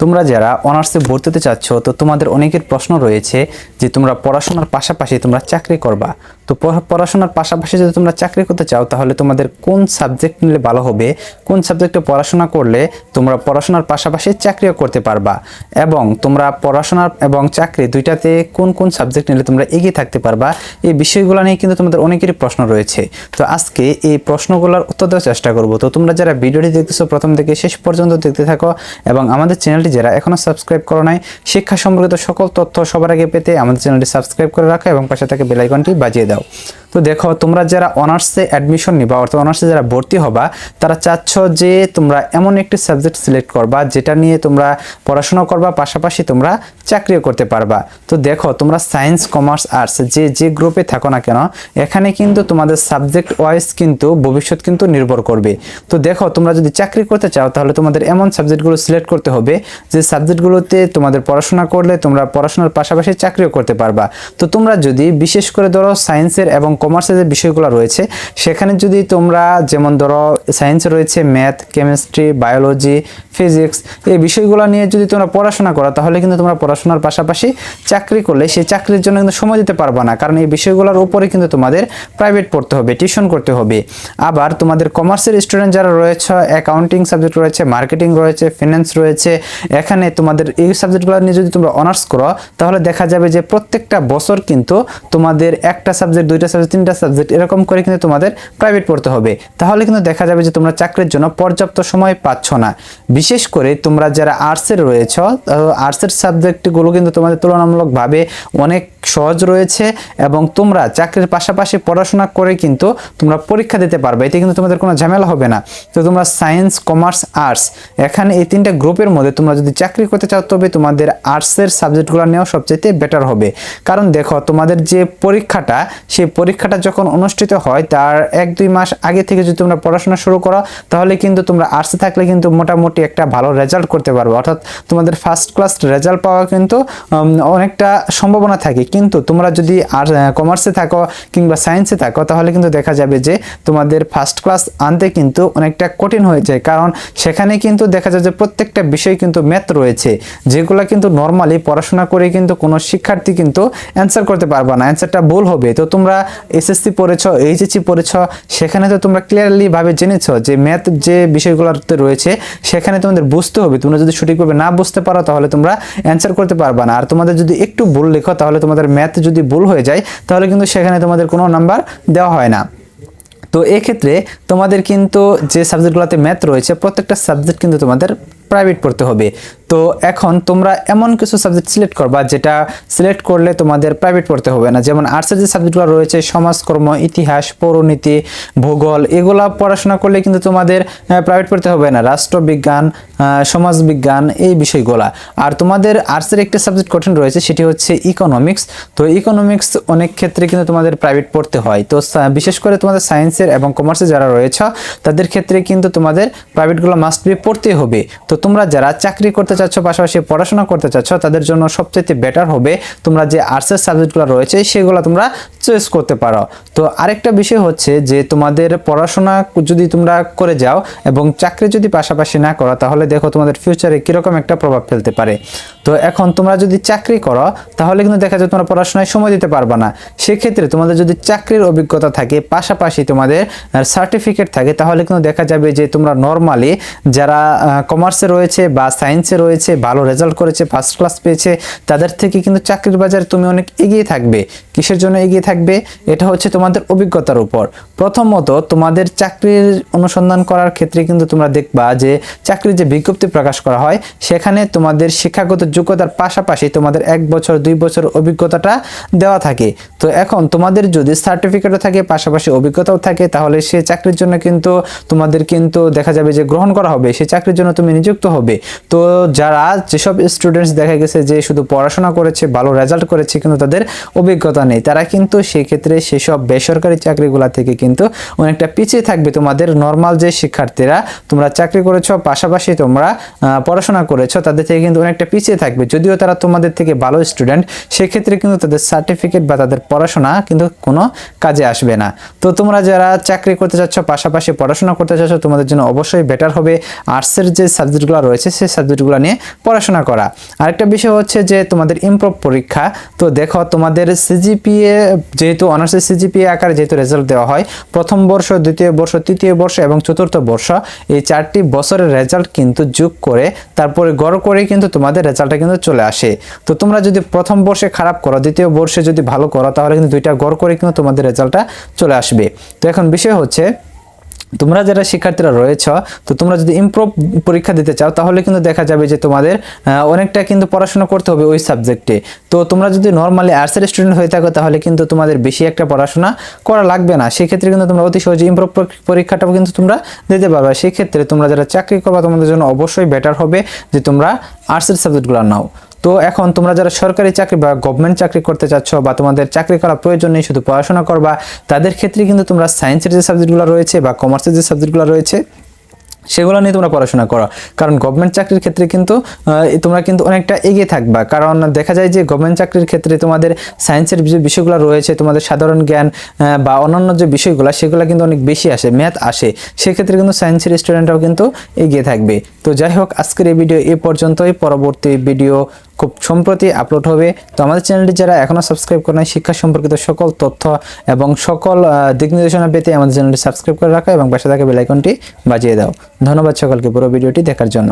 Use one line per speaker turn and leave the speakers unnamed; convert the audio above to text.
তোমরা যারা অনার্সে ভর্তি হতে চাচ্ছ, তো তোমাদের অনেকের প্রশ্ন রয়েছে যে তোমরা পড়াশোনার পাশাপাশি তোমরা চাকরি করবা। তো পড়াশোনার পাশাপাশি যদি তোমরা চাকরি করতে চাও, তাহলে তোমাদের কোন সাবজেক্ট নিলে ভালো হবে, কোন সাবজেক্টে পড়াশোনা করলে তোমরা পড়াশোনার পাশাপাশি চাকরিও করতে পারবা? এবং তোমরা পড়াশোনা এবং চাকরি দুইটাতে কোন কোন সাবজেক্ট নিলে তোমরা এগিয়ে থাকতে পারবা? এই বিষয়গুলো নিয়ে কিন্তু তোমাদের অনেকেরই প্রশ্ন রয়েছে। তো আজকে এই প্রশ্নগুলোর উত্তর দেওয়ার চেষ্টা করব। তো তোমরা যারা ভিডিওটি দেখতেছো, প্রথম থেকে শেষ পর্যন্ত দেখতে থাকো এবং আমাদের চ্যানেলটি যারা এখনও সাবস্ক্রাইব করো নাই, শিক্ষা সম্পর্কিত সকল তথ্য সবার আগে পেতে আমাদের চ্যানেলটি সাবস্ক্রাইব করে রাখো এবং পাশে থাকে বেল আইকনটি বাজিয়ে দাও। out. তো দেখো, তোমরা যারা অনার্সে অ্যাডমিশন নিবা, অর্থাৎ অনার্সে যারা ভর্তি হবা, তারা চাচ্ছ যে তোমরা এমন একটি সাবজেক্ট সিলেক্ট করবা, যেটা নিয়ে তোমরা পড়াশোনা করবা, পাশাপাশি তোমরা চাকরিও করতে পারবা। তো দেখো, তোমরা সায়েন্স কমার্স আর্টস যে যে গ্রুপে থাকো না কেন, এখানে কিন্তু তোমাদের সাবজেক্ট ওয়াইজ কিন্তু ভবিষ্যৎ কিন্তু নির্ভর করবে। তো দেখো, তোমরা যদি চাকরি করতে চাও, তাহলে তোমাদের এমন সাবজেক্টগুলো সিলেক্ট করতে হবে, যে সাবজেক্টগুলোতে তোমাদের পড়াশোনা করলে তোমরা পড়াশোনার পাশাপাশি চাকরিও করতে পারবা। তো তোমরা যদি, বিশেষ করে ধরো সায়েন্সের এবং কমার্সের যে বিষয়গুলো রয়েছে, সেখানে যদি তোমরা যেমন ধরো সায়েন্সে রয়েছে ম্যাথ কেমিস্ট্রি বায়োলজি ফিজিক্স এই বিষয়গুলো নিয়ে যদি তোমরা পড়াশোনা করো, তাহলে কিন্তু তোমরা পড়াশোনার পাশাপাশি চাকরি করলে সেই চাকরির জন্য কিন্তু সময় দিতে পারবা না। কারণ এই বিষয়গুলোর উপরে কিন্তু তোমাদের প্রাইভেট পড়তে হবে টিউশন করতে হবে। আবার তোমাদের কমার্সের স্টুডেন্ট যারা রয়েছে অ্যাকাউন্টিং সাবজেক্ট রয়েছে মার্কেটিং রয়েছে ফিনান্স রয়েছে, এখানে তোমাদের এই সাবজেক্টগুলো নিয়ে যদি তোমরা অনার্স করো, তাহলে দেখা যাবে যে প্রত্যেকটা বছর কিন্তু তোমাদের একটা সাবজেক্ট দুইটা সাবজেক্ট তিনটা সাবজেক্ট এরকম করে কিন্তু তোমাদের প্রাইভেট পড়তে হবে। তাহলে কিন্তু দেখা যাবে যে তোমরা চাকরির জন্য পর্যাপ্ত সময় পাচ্ছ না। বিশেষ করে তোমরা যারা আর্টসের রয়েছ আর্টসের সাবজেক্টগুলো কিন্তু তোমাদের তুলনামূলকভাবে অনেক সহজ রয়েছে এবং তোমরা চাকরির পাশাপাশি পড়াশোনা করে কিন্তু তোমরা পরীক্ষা দিতে পারবে। এতে কিন্তু তোমাদের কোনো ঝামেলা হবে না। তো তোমরা সায়েন্স, কমার্স, আর্টস, এখানে এই তিনটা গ্রুপের মধ্যে তোমরা যদি চাকরি করতে চাও, তবে তোমাদের আর্টসের সাবজেক্টগুলো নেওয়া সবচেয়ে বেটার হবে। কারণ দেখো, তোমাদের যে পরীক্ষাটা, সেই পরীক্ষাটা যখন অনুষ্ঠিত হয়, তার এক, দুই মাস আগে থেকে যদি তোমরা পড়াশোনা শুরু করো, তাহলে কিন্তু তোমরা আর্টসে থাকলে কিন্তু মোটামুটি একটা ভালো রেজাল্ট করতে পারবে। অর্থাৎ তোমাদের ফার্স্ট ক্লাস রেজাল্ট পাওয়া কিন্তু অনেকটা সম্ভাবনা থাকে। কিন্তু তোমরা যদি আর কমার্সে থাকো কিংবা সায়েন্সে থাকো, তাহলে কিন্তু দেখা যাবে যে তোমাদের ফার্স্ট ক্লাস আনতে কিন্তু অনেকটা কঠিন হয়ে যায়। কারণ সেখানে কিন্তু দেখা যায় যে প্রত্যেকটা বিষয় কিন্তু ম্যাথ রয়েছে, যেগুলো কিন্তু নর্মালি পড়াশোনা করে কিন্তু কোনো শিক্ষার্থী কিন্তু অ্যান্সার করতে পারবে না। অ্যান্সারটা ভুল হবে। তো তোমরা এসএসসি পড়েছ এইচএসসি পড়েছ, সেখানে তো তোমরা ক্লিয়ারলি ভাবে জেনেছো যে ম্যাথ যে বিষয়গুলোতে রয়েছে, সেখানে তোমাদের বুঝতে হবে। তোমরা যদি সঠিকভাবে না বুঝতে পারো, তাহলে তোমরা অ্যান্সার করতে পারবে না। আর তোমাদের যদি একটু ভুল লেখো, তাহলে তোমাদের ম্যাথ যদি ভুল হয়ে যায়, তাহলে কিন্তু সেখানে তোমাদের কোনো নাম্বার দেওয়া হয় না। তো এক্ষেত্রে তোমাদের কিন্তু যে সাবজেক্টগুলোতে ম্যাথ রয়েছে, প্রত্যেকটা সাবজেক্ট কিন্তু তোমাদের প্রাইভেট পড়তে হবে। তো এখন তোমরা এমন কিছু সাবজেক্ট সিলেক্ট করবা যেটা সিলেক্ট করলে তোমাদের প্রাইভেট পড়তে হবে না। যেমন আর্টসের যে সাবজেক্টগুলো রয়েছে, সমাজকর্ম, ইতিহাস, পৌরনীতি, ভূগোল, এগুলা পড়াশোনা করলে কিন্তু তোমাদের প্রাইভেট পড়তে হবে না। রাষ্ট্রবিজ্ঞান সমাজবিজ্ঞান এই বিষয়গুলা। আর তোমাদের আর্টসের একটা সাবজেক্ট কঠিন রয়েছে, সেটি হচ্ছে ইকোনমিক্স তো ইকোনমিক্স অনেক ক্ষেত্রে কিন্তু তোমাদের প্রাইভেট পড়তে হয়। তো বিশেষ করে তোমাদের সায়েন্সের এবং কমার্সের যারা রয়েছে, তাদের ক্ষেত্রে কিন্তু তোমাদের প্রাইভেটগুলো মাস্ট বি পড়তে হবে। তো তোমরা যারা চাকরি করতে চাচ্ছ, পাশাপাশি পড়াশোনা করতে চাচ্ছ, তাদের জন্য সবচেয়ে বেটার হবে তোমরা যে আর্টসের সাবজেক্টগুলো রয়েছে, সেগুলো তোমরা চয়েস করতে পারো। তো আরেকটা বিষয় হচ্ছে যে, তোমাদের পড়াশোনা যদি তোমরা করে যাও এবং চাকরি যদি পাশাপাশি না করো, তাহলে দেখো তোমাদের ফিউচারে কীরকম একটা প্রভাব ফেলতে পারে। তো এখন তোমরা যদি চাকরি করো, তাহলে কিন্তু দেখা যায় তোমরা পড়াশোনায় সময় দিতে পারবে না। সেক্ষেত্রে তোমাদের যদি চাকরির অভিজ্ঞতা থাকে, পাশাপাশি তোমাদের সার্টিফিকেট থাকে, তাহলে কিন্তু দেখা যাবে যে তোমরা নর্মালি যারা কমার্সে রয়েছে বা সায়েন্সে রয়েছে, ভালো রেজাল্ট করেছে ফার্স্ট ক্লাস পেয়েছে, তাদের থেকে কিন্তু চাকরির বাজারে তুমি অনেক এগিয়ে থাকবে। কিসের জন্য এগিয়ে থাকবে? এটা হচ্ছে তোমাদের অভিজ্ঞতার উপর। প্রথমত তোমাদের চাকরির অনুসন্ধান করার ক্ষেত্রে কিন্তু তোমরা দেখবা যে চাকরির যে বিজ্ঞপ্তি প্রকাশ করা হয়, সেখানে তোমাদের শিক্ষাগত যোগ্যতার পাশাপাশি তোমাদের এক বছর, দুই বছর অভিজ্ঞতাটা দেওয়া থাকে। তো এখন তোমাদের যদি সার্টিফিকেটও থাকে, পাশাপাশি অভিজ্ঞতাও থাকে, তাহলে সে চাকরির জন্য কিন্তু তোমাদের কিন্তু দেখা যাবে যে গ্রহণ করা হবে সেই চাকরির জন্য তুমি নিযুক্ত হবে। তো যারা যেসব স্টুডেন্টস দেখা গেছে যে শুধু পড়াশোনা করেছে, ভালো রেজাল্ট করেছে, কিন্তু তাদের অভিজ্ঞতা নেই, তারা কিন্তু সেক্ষেত্রে সেসব বেসরকারি চাকরিগুলা থেকে কিন্তু অনেকটা পিছিয়ে থাকবে। তোমাদের নর্মাল যে শিক্ষার্থীরা তোমরা চাকরি করেছ, পাশাপাশি তোমরা পড়াশোনা করেছ, তাদের থেকে কিন্তু অনেকটা পিছিয়ে থাকবে। যদিও তারা তোমাদের থেকে ভালো স্টুডেন্ট সেক্ষেত্রে কিন্তু তাদের সার্টিফিকেট বা তাদের পড়াশোনা কিন্তু কোনো কাজে আসবে না। তো তোমরা যারা চাকরি করতে চাচ্ছ, পাশাপাশি পড়াশোনা করতে চাচ্ছ, তোমাদের জন্য অবশ্যই বেটার হবে আর্টসের যে সাবজেক্টগুলো রয়েছে, সেই সাবজেক্টগুলো নিয়ে পড়াশোনা করা। আরেকটা বিষয় হচ্ছে যে তোমাদের ইমপ্রুভ পরীক্ষা, তো দেখো তোমাদের সিজিপিএ যেহেতু অনার্সের সিজিপিএ আকারে যেহেতু রেজাল্ট দেওয়া হয়, প্রথম বর্ষ, দ্বিতীয় বর্ষ, তৃতীয় বর্ষ এবং চতুর্থ বর্ষ, এই চারটি বছরের রেজাল্ট কিন্তু যোগ করে, তারপরে গড় করে কিন্তু তোমাদের রেজাল্টটা কিন্তু চলে আসে। তো তোমরা যদি প্রথম বর্ষে খারাপ করো, দ্বিতীয় বর্ষে যদি ভালো করো, তাহলে কিন্তু দুইটা গড় করে কিন্তু তোমাদের রেজাল্টটা চলে আসবে। তো এখন বিষয় হচ্ছে তোমরা যারা শিক্ষার্থীরা রয়েছ, তো তোমরা যদি ইমপ্রুভ পরীক্ষা দিতে চাও, তাহলে কিন্তু দেখা যাবে যে তোমাদের অনেকটা কিন্তু পড়াশোনা করতে হবে ওই সাবজেক্টে। তো তোমরা যদি নর্মালি আর্টসের স্টুডেন্ট হয়ে থাকো, তাহলে কিন্তু তোমাদের বেশি একটা পড়াশোনা করা লাগবে না। সেক্ষেত্রে কিন্তু তোমরা অতি সহজে ইমপ্রুভ পরীক্ষাটাও কিন্তু তোমরা দিতে পারবে। সেক্ষেত্রে তোমরা যারা চাকরি করবা, তোমাদের জন্য অবশ্যই বেটার হবে যে তোমরা আর্টসের সাবজেক্টগুলো নাও। তো এখন তোমরা যারা সরকারি চাকরি বা গভর্নমেন্ট চাকরি করতে চাচ্ছ বা তোমাদের চাকরি করা প্রয়োজন নেই, শুধু পড়াশোনা করবা, তাদের ক্ষেত্রে কিন্তু তোমরা সায়েন্সের যে সাবজেক্টগুলো রয়েছে বা কমার্সের যে সাবজেক্টগুলো রয়েছে, সেগুলো নিয়ে তোমরা পড়াশোনা করো। কারণ গভর্নমেন্ট চাকরির ক্ষেত্রে কিন্তু তোমরা কিন্তু অনেকটা এগিয়ে থাকবা। কারণ দেখা যায় যে গভর্নমেন্ট চাকরির ক্ষেত্রে তোমাদের সায়েন্সের যে বিষয়গুলো রয়েছে, তোমাদের সাধারণ জ্ঞান বা অন্যান্য যে বিষয়গুলো, সেগুলো কিন্তু অনেক বেশি আসে, ম্যাথ আসে। সেক্ষেত্রে কিন্তু সায়েন্সের স্টুডেন্টরাও কিন্তু এগিয়ে থাকবে। তো যাই হোক, আজকের এই ভিডিও এ পর্যন্তই। পরবর্তী ভিডিও খুব সম্প্রতি আপলোড হবে। তো আমাদের চ্যানেলটি যারা এখনও সাবস্ক্রাইব করে নাই, শিক্ষা সম্পর্কিত সকল তথ্য এবং সকল দিক নির্দেশনা পেতে আমাদের চ্যানেলটি সাবস্ক্রাইব করে রাখা এবং পাশে থাকা বেলাইকনটি বাজিয়ে দাও। ধন্যবাদ সকলকে পুরো ভিডিওটি দেখার জন্য।